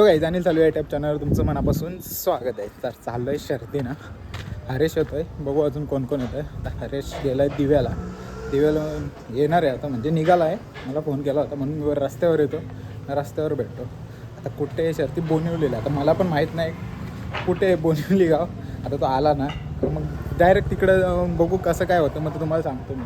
Hello guys Anil चालू आहे tap चॅनलवर तुमचं मनापासून स्वागत आहे. तर चाललो आहे शर्दी ना हरेश येतोय. बघू अजून कोण कोण येतं आहे आता हरेश गेला आहे दिव्याला. दिव्याला येणार आहे आता म्हणजे निघाला आहे मला फोन केला होता म्हणून मी रस्त्यावर येतो. रस्त्यावर भेटतो. आता कुठे आहे शर्ती बोनिवलीला. आता मला पण माहीत नाही कुठे आहे बोनिवली गाव. आता तो आला ना. तर मग डायरेक्ट तिकडं बघू कसं काय होतं. मग तुम्हाला सांगतो मी.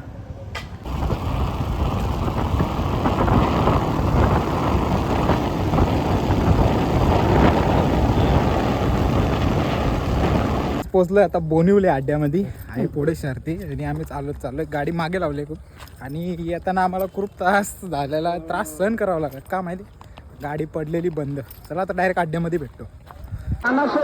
पोचलोय आता बोनिवले अड्ड्यामध्ये आहे पुढे शर्ती आणि आम्ही चालत चाललोय. गाडी मागे लावली खूप. आणि येताना आम्हाला खूप त्रास झालेला त्रास सहन करावा लागला. का माहिती? गाडी पडलेली बंद. चला आता डायरेक्ट अड्ड्यामध्ये भेटतो. अनाशय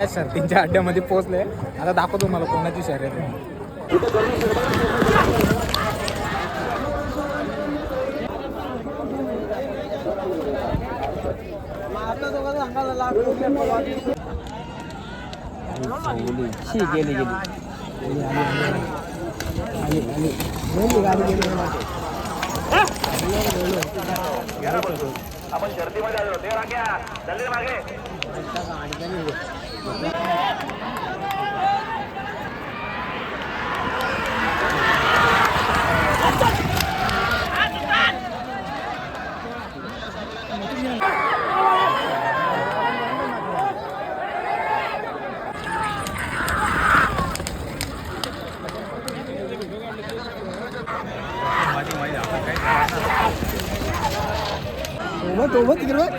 या शर्तींच्या अड्ड्यामध्ये पोहोचले. आता दाखवतो मला कोणाची शर्यत गेली गेली आपण शर्तीमध्ये आलो. ते मागे. आता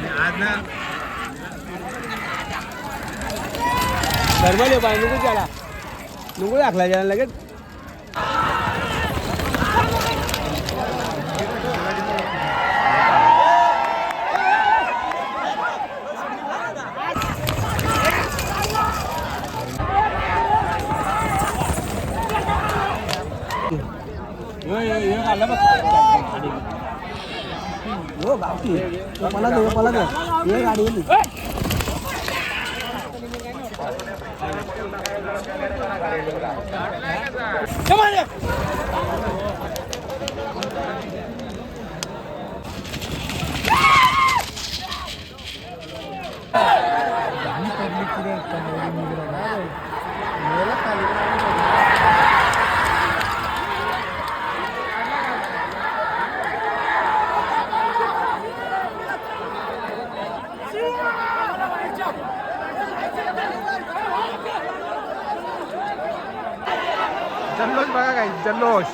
दाखवतो मला कोणाची शर्यत आहे. गरबले पाय नुकू त्याला. नुकू दाखला त्याला लगेच. हो गावठी मला दे मला दे. गाडी हे गाडी गेली जल्लोष बघा काय जल्लोष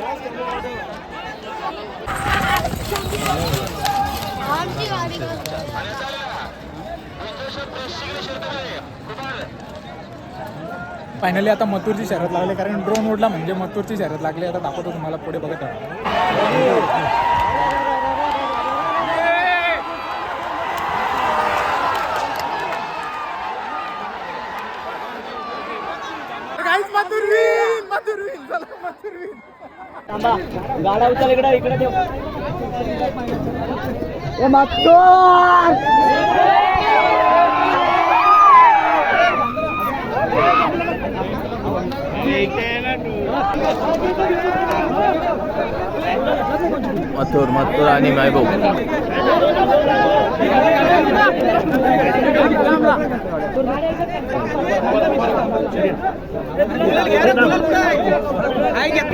आमची गाडी फायनली आता मथुरची शर्यत लागली कारण ड्रोन उडला म्हणजे मथुरची शर्यत लागली. आता दाखवतो तुम्हाला पुढे बघत गाडा उचल इकडे इकडे ठेव. ए मागतो मथुर मथुर आणि महबूब.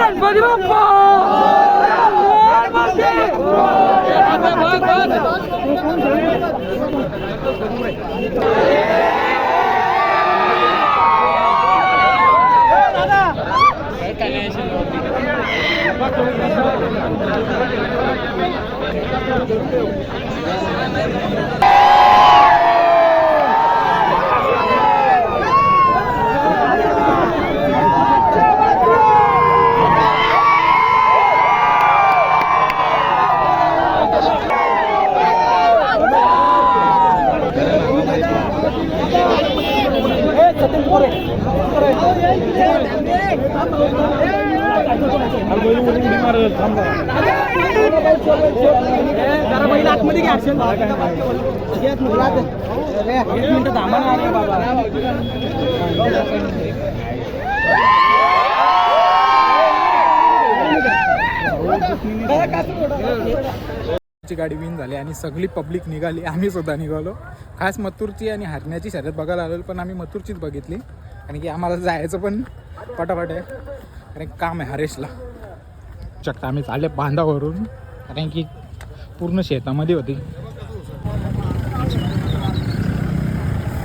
गणपति बाप्पा जरा बैल आतमध्ये घ्या मिनिटं थांबा ना बाबा गाडी विन झाली आणि सगळी पब्लिक निघाली. आम्ही सुद्धा निघालो. खास मथुरची आणि हरण्याची शर्यत बघायला आलो पण आम्ही मथुरचीच बघितली. आणि की आम्हाला जायचं पण पटापट आहे. कारण काम आहे हरेशला. शकता आम्ही चालले बांधावरून. कारण की पूर्ण शेतामध्ये होती.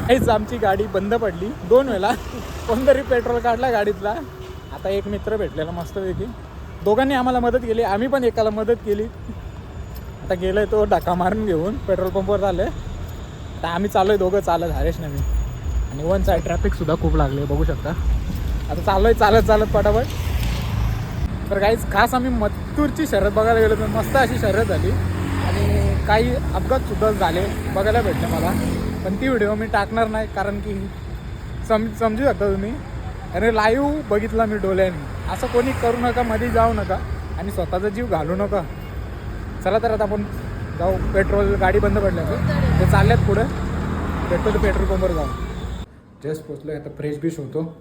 काहीच आमची गाडी बंद पडली दोन वेळा. कोणतरी पेट्रोल काढला गाडीतला. आता एक मित्र भेटलेला मस्तपैकी. दोघांनी आम्हाला मदत केली. आम्ही पण एकाला मदत केली. आता गेलोय तो डाका मारून घेऊन. पेट्रोल पंपवर आलोय तर आम्ही चाललोय दोघं चालत हरेश नाही आणि वन साईड ट्रॅफिक सुद्धा खूप लागले. बघू शकता. आता चाललोय चालत चालत पटापट. तर काहीच खास आम्ही मत्तूरची शर्यत बघायला गेलो तर मस्त अशी शर्यत झाली. आणि काही अपघातसुद्धा झाले बघायला भेटले मला. पण ती व्हिडिओ मी टाकणार नाही कारण की सम समजू शकता तुम्ही. अरे लाईव्ह बघितला मी डोळ्याने. असं कोणी करू नका मध्ये जाऊ नका आणि स्वतःचा जीव घालू नका. चला तर आता आपण जाऊ. पेट्रोल गाडी बंद पडल्याचं. ते चालल्यात पुढं. पेट्रोल पेट्रोल पंपवर जाऊ. जस्ट पोचलो आता फ्रेश बिश होतो.